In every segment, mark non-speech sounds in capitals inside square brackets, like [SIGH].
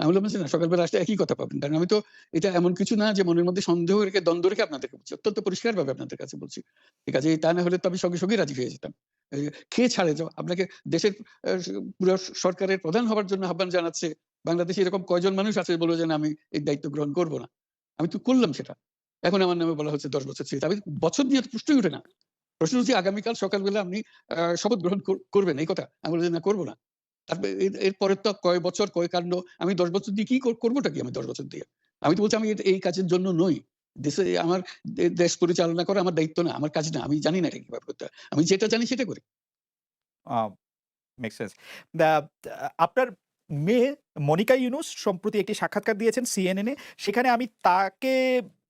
আমি বললাম "না সকালবেলা আসলে একই কথা পাবেন। কারণ আমি তো এটা এমন কিছু না যে মনের মধ্যে সন্দেহ রেখে দ্বন্দ্ব রেখে আপনাদেরকে বলছি। অত্যন্ত পরিষ্কারভাবে আপনাদের কাছে বলছি। ঠিক আছে? তা না হলে তো আমি সঙ্গে, সঙ্গেই রাজি হয়ে যেতাম। খেয়ে ছাড়ে যাও। আপনাকে দেশের পুরা সরকারের প্রধান হবার জন্য আহ্বান জানাচ্ছে। বাংলাদেশে এরকম কয়জন মানুষ আছে বলল যে, "না আমি এই দায়িত্ব গ্রহণ করব না।" আমি তো করলাম সেটা। এখন আমার নামে বলা হচ্ছে ১০ বছর ছেড়ে। আমি বছর নিয়ে প্রশ্নই ওঠে না। প্রশ্ন হচ্ছে আগামীকাল সকালবেলা আপনি শপথ গ্রহণ কর করবেন এই কথা। আমি যে, "না করব না।" তারপরে এর এরপরে তো কয় বছর কয় কাণ্ড। আমি ১০ বছর দিয়ে কি কর করবোটা কি আমি ১০ বছর দিয়ে? আমি তো বলছি আমি এই কাজের জন্য নই। দেশে আমার দেশ পরিচালনা করা আমার দায়িত্ব না, আমার কাজ না। আমি জানি না এটা কীভাবে করতে আমি যেটা জানি সেটা করি। আপনার মেয়ে মনিকা ইউনুস সম্প্রতি একটি সাক্ষাৎকার দিয়েছেন সিএনএন। সেখানে আমি তাকে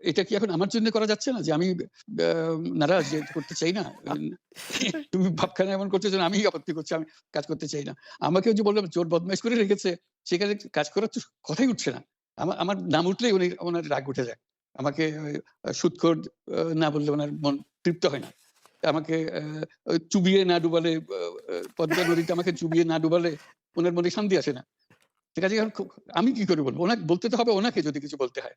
এটা কি এখন আমার জন্য করা যাচ্ছে না? যে আমি নারাজ করতে চাই না? [LAUGHS] তুমি ভাবখানা এমন করছ যেন আমিই আপত্তি করছি, আমি কাজ করতে চাই না। আমাকেও যে বললাম চোর বদমাইশ করে রেখেছে, সেখানে কাজ করার তো কথাই উঠছে না। আমা আমার নাম উঠলেই উনি উনার রাগ উঠে যায়। আমাকে সুদখোর না বললে ওনার মন তৃপ্ত হয় না। আমাকে চুবিয়ে না ডুবালে পদ্মা নদীতে আমাকে চুবিয়ে না ডুবালে ওনার মনে শান্তি আসে না। ঠিক আছে? এখন আমি কি করে বলব? ওনাকে বলতে তো হবে ওনাকে যদি কিছু বলতে হয়।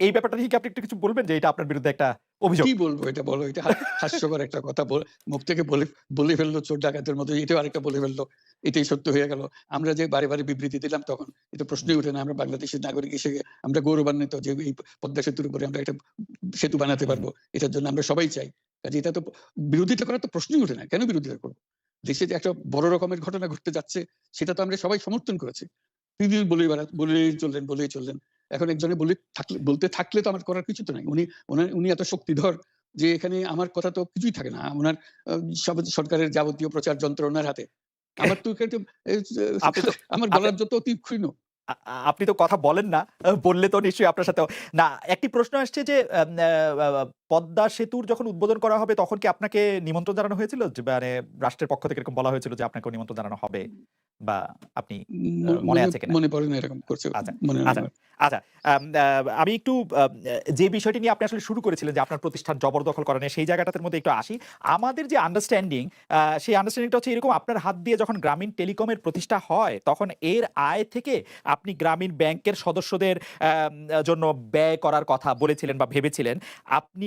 এই ব্যাপারটা নিয়ে কি আপনি একটু কিছু বলবেন যে, এটা আপনার বিরুদ্ধে একটা অভিযোগ? কি বলব এটা বলো? এটা হাস্যকর একটা কথা বল মুখ থেকে বলে বলে ফেলল চোর ডাকাতের মতো। এটাও আরেকটা বলে ফেলল। এটাই সত্য হয়ে গেল। আমরা যে বারে, বারে বিবৃতি দিলাম তখন এটা প্রশ্নই ওঠে না। আমরা বাংলাদেশের নাগরিক হিসেবে আমরা গৌরবান্বিত যে এই পদ্মা সেতুর উপরে আমরা একটা সেতু বানাতে পারব। এটার জন্য আমরা সবাই চাই। কাজে এটা তো বিরোধিতা করার তো প্রশ্নই ওঠে না। কেন বিরোধিতা করব দেশে যে একটা বড় রকমের ঘটনা ঘটতে যাচ্ছে সেটা তো আমরা সবাই সমর্থন করেছি। তিনি বলেই বলেই চললেন, বলেই চললেন। এখন একজনে বলে থাকলে বলতে থাকলে তো আমার করার কিছু তো নাই। উনি উনি এত শক্তিধর যে এখানে আমার কথা তো কিছুই থাকে না। ওনার সব সরকারের যাবতীয় প্রচার যন্ত্র ওনার হাতে। আমার তো আমার গলার বলার যত অতি ক্ষীণ। আপনি তো কথা বলেন না। বললে তো নিশ্চয়ই আপনার সাথে না একটি প্রশ্ন আসছে যে পদ্মা সেতুর যখন উদ্বোধন করা হবে তখন কি আপনাকে নিমন্ত্রণ জানানো হয়েছিল? যে মানে রাষ্ট্রের পক্ষ থেকে এরকম বলা হয়েছিল যে আপনাকে নিমন্ত্রণ জানানো হবে? বা আপনি মনে আছে কিনা? মনে পড়ে না এরকম করছে। আচ্ছা, আচ্ছা। আচ্ছা। আম একটু যে বিষয়টি নিয়ে আপনি আসলে শুরু করেছিলেন যে আপনার প্রতিষ্ঠান জবরদখল করা সেই জায়গাটার মধ্যে একটু আসি। আমাদের যে আন্ডারস্ট্যান্ডিং সেই আন্ডারস্ট্যান্ডিংটা হচ্ছে এরকম আপনার হাত দিয়ে যখন গ্রামীণ টেলিকমের প্রতিষ্ঠা হয় তখন এর আয় থেকে আপনি গ্রামীণ ব্যাংকের সদস্যদের জন্য ব্যয় করার কথা বলেছিলেন বা ভেবেছিলেন। আপনি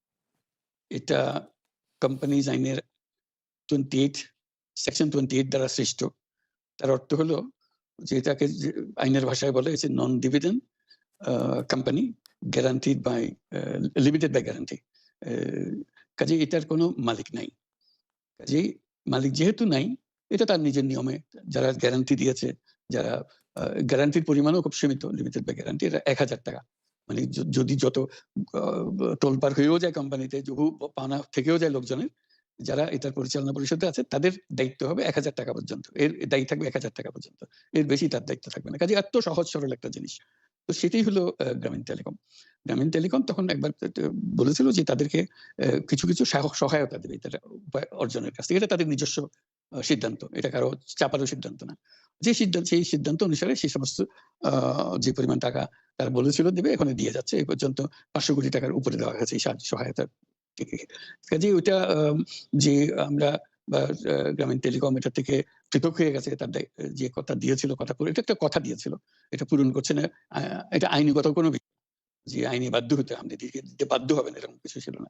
এটা কোম্পানিজ আইনের 28 সেকশন 28 দ্বারা সৃষ্ট। তার অর্থ হলো যে এটাকে আইনের ভাষায় বলে it's a non-dividend company guaranteed by by guarantee uh কাজেই এটার কোনো মালিক নাই। কাজেই মালিক যেহেতু নাই, এটা তার নিজের নিয়মে যারা গ্যারান্টি দিয়েছে যারা গ্যারান্টির পরিমাণও খুব সীমিত লিমিটেড বাই গ্যারান্টি এটা এক হাজার টাকা মানে যদি যত আহ, তোলপাড় হয়েও যায় কোম্পানিতে বহু পাওনা থেকেও যায় লোকজনের যারা এটার পরিচালনা পরিষদে আছে তাদের দায়িত্ব হবে এক হাজার টাকা পর্যন্ত। এর দায়ী থাকবে এক হাজার টাকা পর্যন্ত। এর বেশি তার দায়িত্ব থাকবে না। কাজে এত সহজ সরল একটা জিনিস। তো সেটাই হলো গ্রামীণ টেলিকম। গ্রামীণ টেলিকম তখন একবার বলেছিল যে তাদেরকে কিছু কিছু সহায়- সহায়তা দেবে এটা উপায় অর্জনের কাছ থেকে। এটা তাদের নিজস্ব সিদ্ধান্ত। এটা কারও চাপারও সিদ্ধান্ত না। যে সিদ্ধান্ত সেই সিদ্ধান্ত অনুসারে সেই সমস্ত যে পরিমাণ টাকা তারা বলেছিল দেবে এখানে দিয়ে যাচ্ছে। এই পর্যন্ত পাঁচশো কোটি টাকার উপরে দেওয়া হয়েছে এই সাহায্য সহায়তা থেকে কাজে ওইটা যে আমরা, বা গ্রামীণ টেলিকম এটা থেকে পৃথক হয়ে গেছে, তার যে কথা দিয়েছিল, কথা পূরণ এটা একটা কথা দিয়েছিল। এটা পূরণ করছে না। এটা আইনিগত কোনো যে আইনি বাধ্য হতে আপনি দিতে বাধ্য হবেন, এরকম কিছু ছিল না।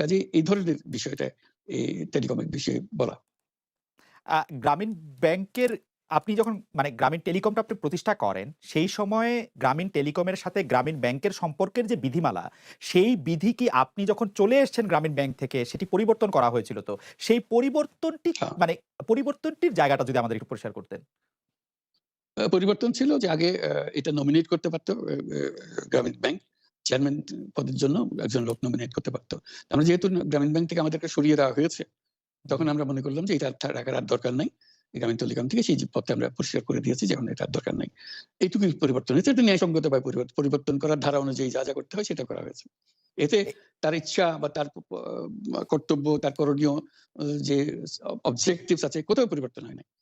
কাজে এই ধরনের বিষয়টা এই টেলিকমের বিষয়ে বলা। গ্রামীণ ব্যাংকের আপনি যখন মানে গ্রামীণ টেলিকমটা আপনি প্রতিষ্ঠা করেন, সেই সময়ে গ্রামীণ টেলিকমের সাথে গ্রামীণ ব্যাংকের সম্পর্কের যে বিধিমালা, সেই বিধি কি আপনি যখন চলে এসেছেন গ্রামীণ ব্যাংক থেকে সেটি পরিবর্তন করা হয়েছিল তো? সেই পরিবর্তনটি হ্যাঁ। মানে পরিবর্তনটির জায়গাটা যদি আমাদের একটু পরিষ্কার করতেন। পরিবর্তন ছিল যে আগে এটা নমিনেট করতে পারতো গ্রামীণ ব্যাংক চেয়ারম্যান পদের জন্য একজন লোক নমিনেট করতে পারতো আমরা যেহেতু গ্রামীণ ব্যাংক থেকে আমাদেরকে সরিয়ে দেওয়া হয়েছে তখন আমরা মনে করলাম যে এটা রাখার আর দরকার নাই। গ্রামীণ টেলিকম থেকে সেই পথে আমরা পরিষ্কার করে দিয়েছি যে এটা আর দরকার নাই। এইটুকুই পরিবর্তন হয়েছে। এটা ন্যায়সঙ্গত ভাবে পরিবর্তন পরিবর্তন করার ধারা অনুযায়ী যা যা করতে হয় সেটা করা হয়েছে। এতে তার ইচ্ছা বা তার কর্তব্য, তার করণীয়, যে অবজেক্টিভস আছে কোথাও পরিবর্তন হয় না আ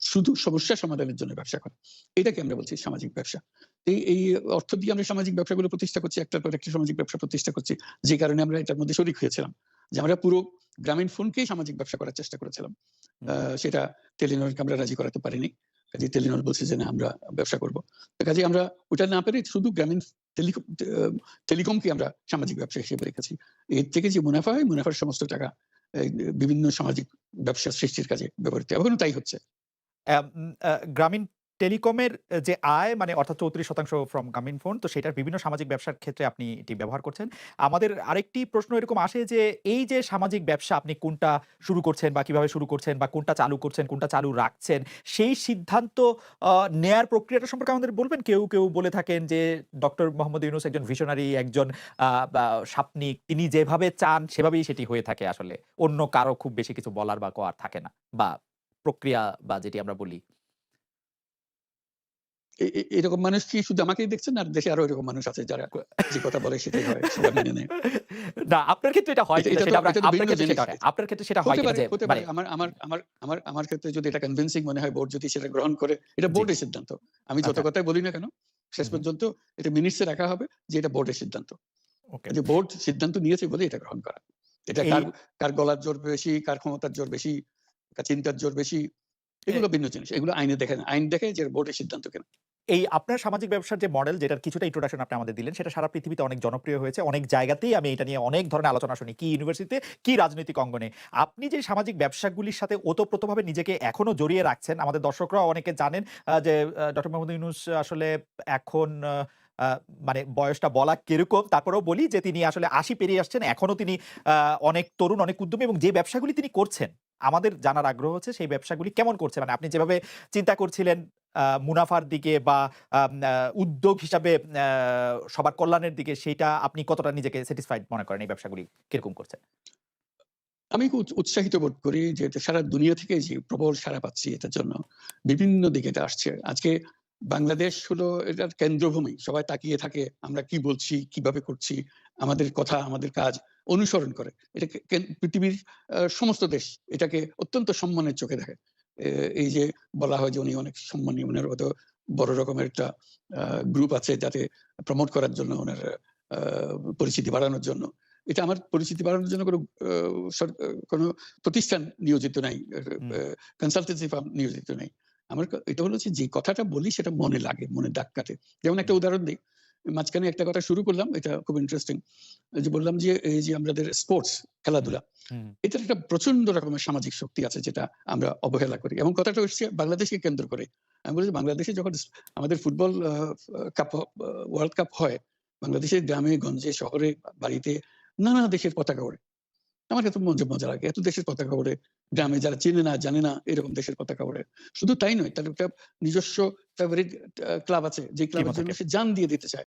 শুধু সমস্যা সমাধানের জন্য ব্যবসা করা। এটাকে আমরা বলছি সামাজিক ব্যবসা। এই এই অর্থ দিয়ে আমরা সামাজিক ব্যবসাগুলো প্রতিষ্ঠা করছি একটার পর একটা সামাজিক ব্যবসা প্রতিষ্ঠা করছি যে কারণে আমরা এটার মধ্যে শরিক হয়েছিলাম। যে আমরা পুরো গ্রামীণ ফোনকেই সামাজিক ব্যবসা করার চেষ্টা করেছিলাম। সেটা টেলিনরকে আমরা রাজি করাতে পারিনি। কাজে টেলিনর বলছে যে না আমরা ব্যবসা করব। কাজে আমরা ওটা না পেরে শুধু গ্রামীণ টেলিকম টেলিকমকে আমরা সামাজিক ব্যবসা হিসেবে রেখেছি। এর থেকে যে মুনাফা হয় মুনাফার সমস্ত টাকা বিভিন্ন সামাজিক ব্যবসা সৃষ্টির কাজে ব্যবহৃত। এখনও তাই হচ্ছে গ্রামীণ টেলিকমের যে আয় মানে অর্থাৎ ৩৪% ফ্রম গ্রামীণ ফোন তো সেটার বিভিন্ন সামাজিক ব্যবসার ক্ষেত্রে আপনি এটি ব্যবহার করছেন। আমাদের আরেকটি প্রশ্ন এরকম আসে যে এই যে সামাজিক ব্যবসা আপনি কোনটা শুরু করছেন বা কীভাবে শুরু করছেন বা কোনটা চালু করছেন, কোনটা চালু রাখছেন, সেই সিদ্ধান্ত নেয়ার প্রক্রিয়াটা সম্পর্কে আমাদের বলবেন? কেউ, কেউ বলে থাকেন যে ডক্টর মোহাম্মদ ইউনূস একজন ভিশনারি, একজন স্বাপ্নিক। তিনি যেভাবে চান সেভাবেই সেটি হয়ে থাকে আসলে। অন্য কারও খুব বেশি কিছু বলার বা কওয়ার থাকে না। বা প্রক্রিয়া বা যেটি আমরা বলি। এরকম মানুষ কি শুধু আমাকেই দেখছেন? আর দেশে আরও এরকম মানুষ আছে যারা যে কথা বলে সেটাই হয় সবাই মেনে নেয়। না আপনার ক্ষেত্রে এটা হয় আপনার ক্ষেত্রে সেটা হয়। আপনার ক্ষেত্রে সেটা হয় হতে পারে মানে আমার আমার আমার আমার আমার আমার ক্ষেত্রে যদি এটা কনভিন্সিং মনে হয় বোর্ড যদি সেটা গ্রহণ করে এটা বোর্ডের সিদ্ধান্ত। আমি যত আচ্ছা। কথাই বলি না কেন শেষ পর্যন্ত এটা মিনিটসে রাখা হবে যে এটা বোর্ডের সিদ্ধান্ত। ওকে। যে বোর্ড সিদ্ধান্ত নিয়েছে বলে এটা গ্রহণ করা। এটা কার কার গলার জোর বেশি কার ক্ষমতার জোর বেশি কার চিন্তার জোর বেশি এগুলো ভিন্ন জিনিস এগুলো আইনে দেখে না আইন দেখে যে বোর্ডের সিদ্ধান্ত কেন এই আপনার সামাজিক ব্যবসার যে মডেল যেটার কিছুটা ইন্ট্রোডাকশন আপনি আমাদের দিলেন সেটা সারা পৃথিবীতে অনেক জনপ্রিয় হয়েছে। অনেক জায়গাতেই আমি এটা নিয়ে অনেক ধরনের আলোচনা শুনি। কি ইউনিভার্সিটিতে, কি রাজনৈতিক অঙ্গনে। আপনি যে সামাজিক ব্যবসাগুলির সাথে ওতপ্রোতভাবে নিজেকে এখনও জড়িয়ে রাখছেন, আমাদের দর্শকরাও অনেকে জানেন যে ডক্টর মোহাম্মদ ইউনূস আসলে এখন মানে বয়সটা বলা কীরকম তারপরেও বলি যে তিনি আসলে আশি পেরিয়ে আসছেন এখনও তিনি অনেক তরুণ অনেক উদ্যমী এবং যে ব্যবসাগুলি তিনি করছেন আমাদের জানার আগ্রহ হচ্ছে সেই ব্যবসাগুলি কেমন করছে? মানে আপনি যেভাবে চিন্তা করছিলেন মুনাফার দিকে বা উদ্যোগ হিসাবে সবার কল্যাণের দিকে সেটা আপনি কতটা নিজেকে স্যাটিসফাইড মনে করেন এই ব্যবসাগুলি কীরকম করছেন আমি খুব উৎসাহিত বোধ করি যে সারা দুনিয়া থেকে যে প্রবল সারা পাচ্ছি এটার জন্য, বিভিন্ন দিকে এটা আসছে। আজকে বাংলাদেশ হলো এটার কেন্দ্রভূমি, সবাই তাকিয়ে থাকে আমরা কি বলছি, কীভাবে করছি, আমাদের কথা, আমাদের কাজ। অনুসরণ করে। এটা পৃথিবীর সমস্ত দেশ এটাকে অত্যন্ত সম্মানের চোখে দেখে। এই যে বলা হয় যে উনি অনেক সম্মানীয় ওনার হয়তো বড় রকমের একটা গ্রুপ আছে যাতে প্রমোট করার জন্য ওনার পরিচিতি বাড়ানোর জন্য। এটা আমার পরিচিতি বাড়ানোর জন্য কোনো কোনো প্রতিষ্ঠান নিয়োজিত নাই। কনসালটেন্সি ফার্ম নিয়োজিত নাই। আমার এটা হলো যে যে কথাটা বলি সেটা মনে লাগে মনে দাগ কাটে। যেমন একটা উদাহরণ দিই। মাঝখানে একটা কথা শুরু করলাম এটা খুব ইন্টারেস্টিং যে বললাম যে এই যে আমাদের স্পোর্টস খেলাধুলা এটার একটা প্রচণ্ড রকমের সামাজিক শক্তি আছে যেটা আমরা অবহেলা করি। এবং কথাটা হচ্ছে বাংলাদেশকে কেন্দ্র করে। আমি বলি যে বাংলাদেশে যখন আমাদের ফুটবল কাপ ওয়ার্ল্ড কাপ হয় বাংলাদেশের গ্রামে গঞ্জে শহরে বাড়িতে নানা দেশের পতাকা ওড়ে। আমার এত মজা মজা লাগে। এত দেশের পতাকা ওড়ে গ্রামে যারা চেনে না জানে না এরকম দেশের পতাকা ওড়ে। শুধু তাই নয় তার একটা নিজস্ব ফেভারিট ক্লাব আছে যে ক্লাবের জন্য সে জান দিয়ে দিতে চায়।